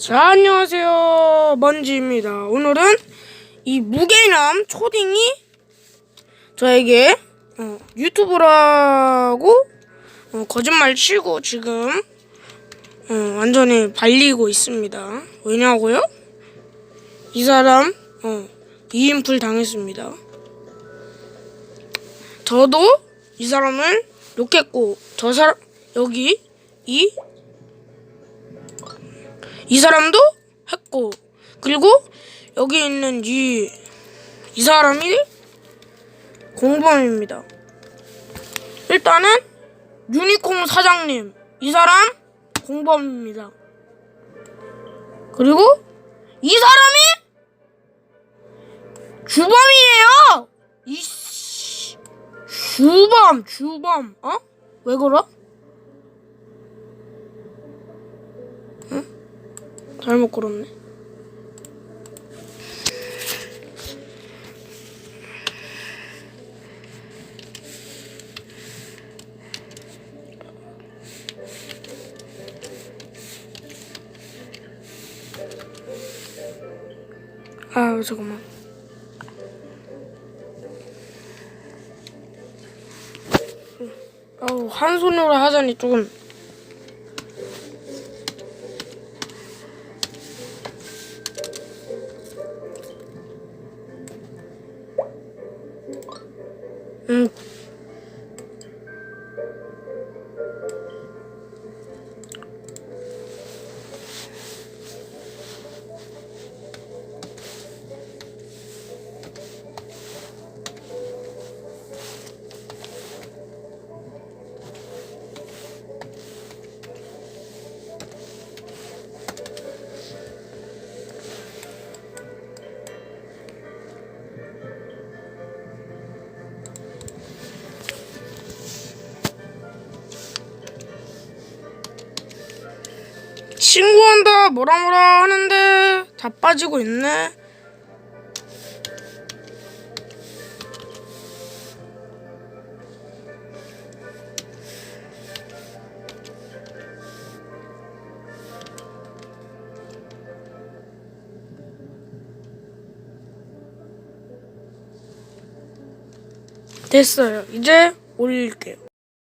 자, 안녕하세요. 먼지입니다. 오늘은 이 무게남 초딩이 저에게 어, 유튜브라고 어, 거짓말 치고 지금 어, 완전히 발리고 있습니다. 왜냐고요? 이 사람 어, 이인풀 당했습니다. 저도 이 사람을 욕했고 저 사람 여기 이 이 사람도 했고 그리고 여기 있는 이, 이 사람이 공범입니다. 일단은 유니콘 사장님 이 사람 공범입니다. 그리고 이 사람이 주범이에요. 이 씨, 주범 주범 어? 왜 그러? 잘못 걸었네. 아 잠깐만. 아우 한 손으로 하자니 조금 嗯。 신고한다 뭐라 뭐라 하는데 다 빠지고 있네. 됐어요. 이제 올릴게요.